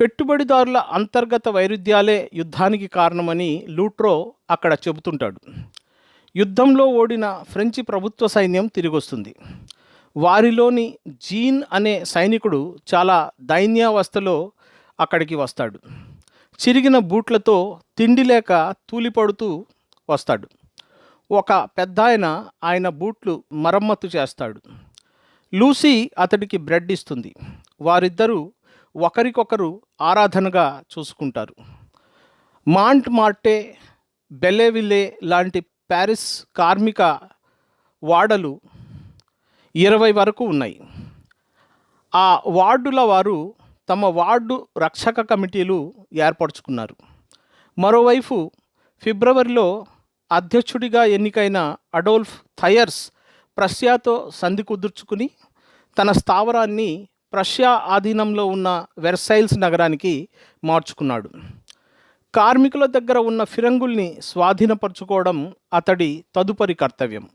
పెట్టుబడిదారుల అంతర్గత వైరుధ్యాలే యుద్ధానికి కారణమని లూట్రో అక్కడ చెబుతుంటాడు. యుద్ధంలో ఓడిన ఫ్రెంచి ప్రభుత్వ సైన్యం తిరిగొస్తుంది. వారిలోని జీన్ అనే సైనికుడు చాలా దైన్యావస్థలో అక్కడికి వస్తాడు. చిరిగిన బూట్లతో తిండి లేక తూలిపడుతూ వస్తాడు. ఒక పెద్ద ఆయన ఆయన బూట్లు మరమ్మతు చేస్తాడు. లూసీ అతడికి బ్రెడ్ ఇస్తుంది. వారిద్దరూ ఒకరికొకరు ఆరాధనగా చూసుకుంటారు. మాంట్ మార్టే బెలెవిల్లే లాంటి ప్యారిస్ కార్మిక వాడలు ఇరవై వరకు ఉన్నాయి. ఆ వార్డుల వారు తమ వార్డు రక్షక కమిటీలు ఏర్పరచుకున్నారు. మరోవైపు ఫిబ్రవరిలో అధ్యక్షుడిగా ఎన్నికైన అడోల్ఫ్ థయర్స్ ప్రష్యాతో సంధి కుదుర్చుకుని తన స్థావరాన్ని ప్రష్యా ఆధీనంలో ఉన్న వెర్సైల్స్ నగరానికి మార్చుకున్నాడు. కార్మికుల దగ్గర ఉన్న ఫిరంగుల్ని స్వాధీనపరచుకోవడం అతడి తదుపరి కర్తవ్యం.